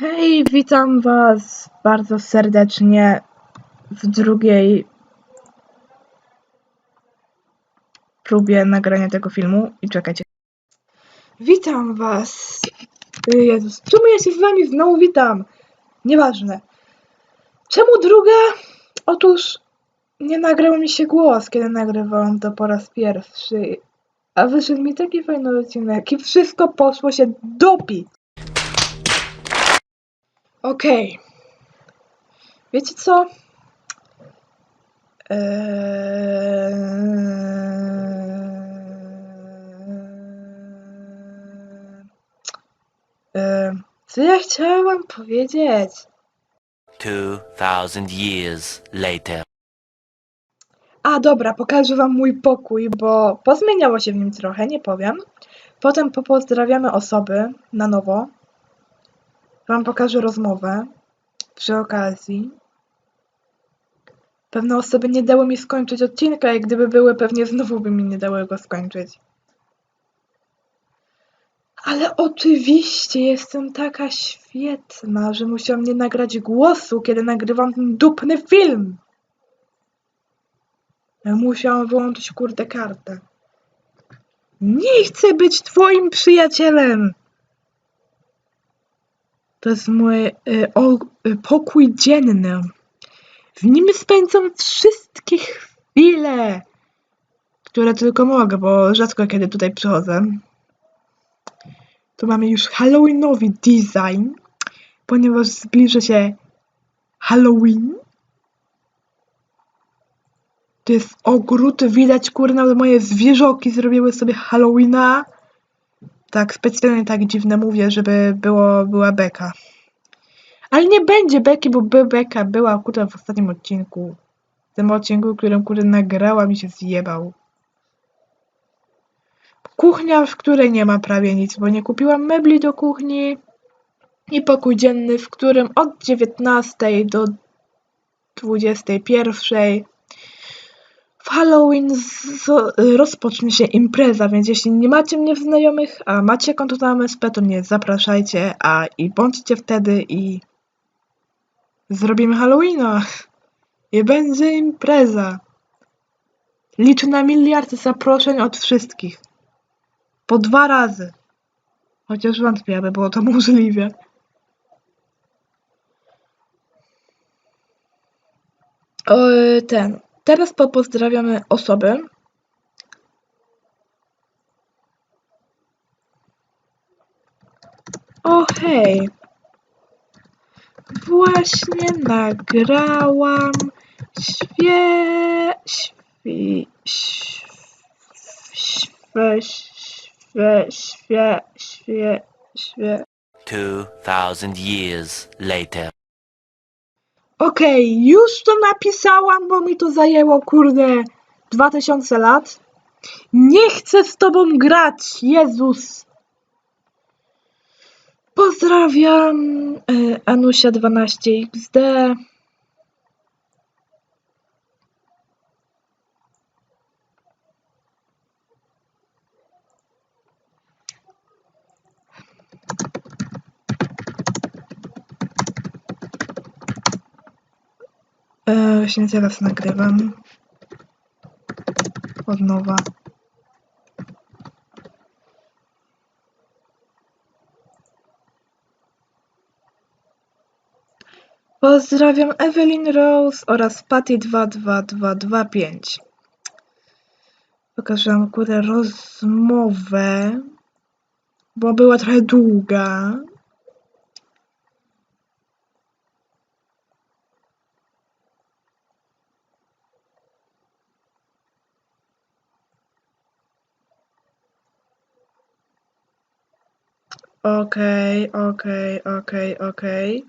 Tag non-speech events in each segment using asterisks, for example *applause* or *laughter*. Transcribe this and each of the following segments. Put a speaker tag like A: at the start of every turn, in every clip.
A: Hej, witam Was bardzo serdecznie w drugiej próbie nagrania tego filmu. I czekajcie. Witam Was. Y, Jezus, czemu ja się z Wami znowu witam? Nieważne. Czemu druga? Otóż nie nagrał mi się głos, kiedy nagrywałam to po raz pierwszy. A wyszedł mi taki fajny odcinek i wszystko poszło się dopić. Okej. Wiecie co? Eee... Eee... Co ja chciałam powiedzieć?
B: 2000 years later.
A: A dobra, pokażę wam mój pokój, bo pozmieniało się w nim trochę, nie powiem. Potem popozdrawiamy osoby na nowo. Wam pokażę rozmowę przy okazji. Pewne osoby nie dały mi skończyć odcinka i gdyby były, pewnie znowu by mi nie dały go skończyć. Ale oczywiście jestem taka świetna, że musiałam nie nagrać głosu, kiedy nagrywam ten dupny film. Ja musiałam wyłączyć kurde kartę. Nie chcę być twoim przyjacielem. To jest mój y, o, y, pokój dzienny. W nim spędzam wszystkie chwile, które tylko mogę, bo rzadko kiedy tutaj przychodzę. Tu mamy już Halloweenowy design, ponieważ zbliża się Halloween. To jest ogród, widać kurna, moje zwierzoki zrobiły sobie Halloweena. Tak, specjalnie tak dziwne mówię, żeby było, była beka. Ale nie będzie beki, bo by beka była kurwa w ostatnim odcinku. W tym odcinku, którym kurwa nagrała mi się zjebał. Kuchnia, w której nie ma prawie nic, bo nie kupiłam mebli do kuchni. I pokój dzienny, w którym od 19 do 21 w Halloween rozpocznie się impreza, więc jeśli nie macie mnie w znajomych, a macie konto na MSP, to mnie zapraszajcie, a i bądźcie wtedy i zrobimy Halloweena. I będzie impreza. Liczę na miliard zaproszeń od wszystkich. Po dwa razy. Chociaż wątpię, aby było to *laughs* możliwe. O, ten. Teraz popozdrawiamy osoby. O hej! Właśnie nagrałam świe... świ... świe... świe... świe... świe... świe...
B: 2000 years later.
A: Okej, okay, już to napisałam, bo mi to zajęło, kurde, 2000 lat. Nie chcę z tobą grać, Jezus! Pozdrawiam, e, Anusia12XD. E, właśnie teraz nagrywam. Od nowa. Pozdrawiam Evelyn Rose oraz Patty22225. Pokażę wam kurde rozmowę, bo była trochę długa. Okej, okej, okej, okej.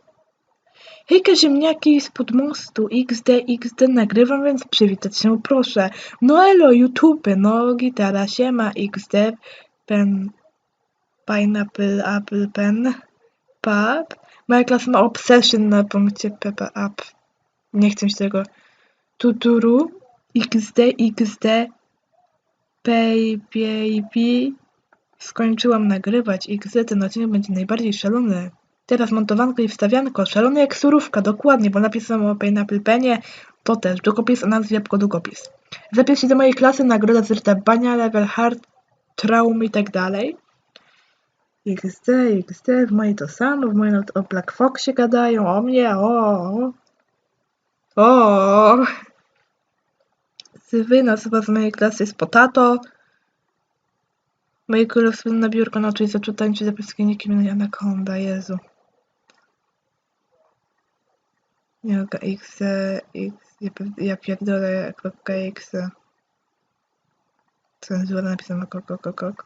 A: Hejka ziemniaki spod mostu XD XD nagrywam, więc przywitać się proszę. No elo YouTube, no gitara siema XD pen pineapple apple pen pap. Moja klasa ma obsession na punkcie Pepa up. Nie chcę się tego. Tuturu XD XD pay baby Skończyłam nagrywać XD, ten odcinek będzie najbardziej szalony. Teraz montowanko i wstawianko, szalone jak surówka, dokładnie, bo napisano o Pineapple Penie, to też, długopis o nazwie Jabłko Długopis. Zapisz się do mojej klasy, nagroda zryta bania, level hard, traum i tak dalej. XD, XD, w mojej to samo, w mojej o Black Foxie gadają, o mnie, o. O. Wy, osoba z mojej klasy jest Potato. Moje królestwo na biurko nauczyć zaczął tańczyć za polskie nikim Anaconda, Jezu. Jaka X, X, ja, ja pierdolę, kropka X. Cenzura napisana kok, kok, kok, kok.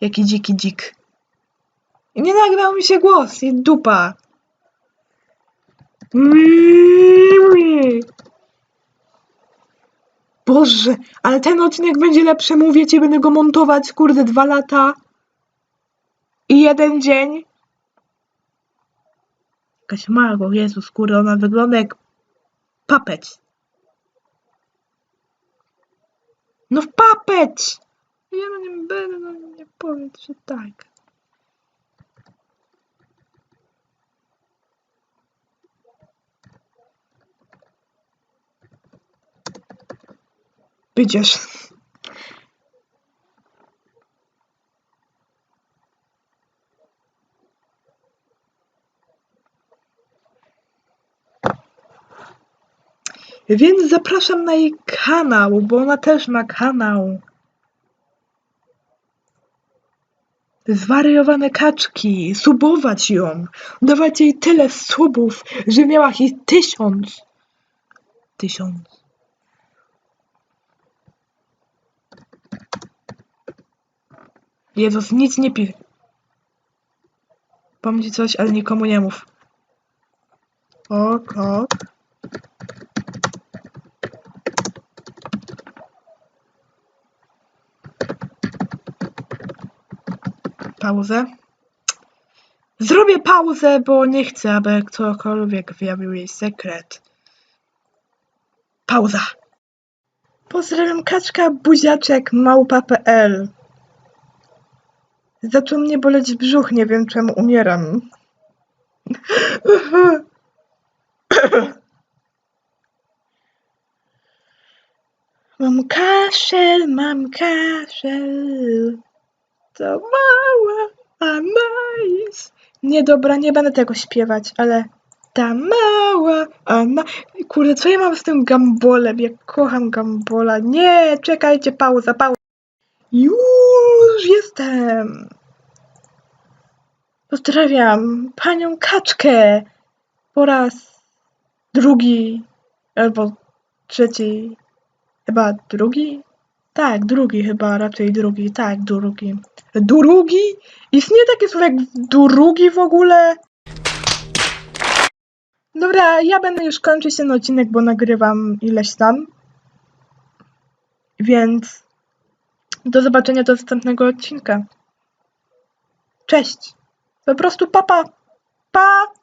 A: Jaki dziki dzik. I nie nagrał mi się głos i dupa. Boże, ale ten odcinek będzie lepszy, mówię ci, będę go montować, kurde, dwa lata i jeden dzień. Jakaś Margo, Jezus, kurde, ona wygląda jak papeć. No papeć! Ja no nie będę, no nie powiedz, że tak. Będziesz. Więc zapraszam na jej kanał, bo ona też ma kanał. Zwariowane kaczki, subować ją, dawać jej tyle subów, że miała ich tysiąc. Tysiąc. Jezus, nic nie pi. Powiem coś, ale nikomu nie mów. Ok. Pauzę. Zrobię pauzę, bo nie chcę, aby ktokolwiek wyjawił jej sekret. Pauza. Pozdrawiam kaczka buziaczek małpa.pl Zaczął mnie boleć brzuch, nie wiem czemu umieram. *coughs* Mam kaszel, mam kaszel. To mała Anais. Nie, dobra, nie będę tego śpiewać, ale ta mała Ana... Kurde, co ja mam z tym gambolem? Ja kocham gambola. Nie, czekajcie, pauza, pauza. Już jestem. Pozdrawiam panią kaczkę po raz drugi albo trzeci. Chyba drugi? Tak, drugi chyba, raczej drugi, tak, drugi. Drugi? Istnieje takie słowo jak drugi w ogóle? Dobra, ja będę już kończyć ten odcinek, bo nagrywam ileś tam. Więc do zobaczenia do następnego odcinka. Cześć. Po prostu papa. Pa!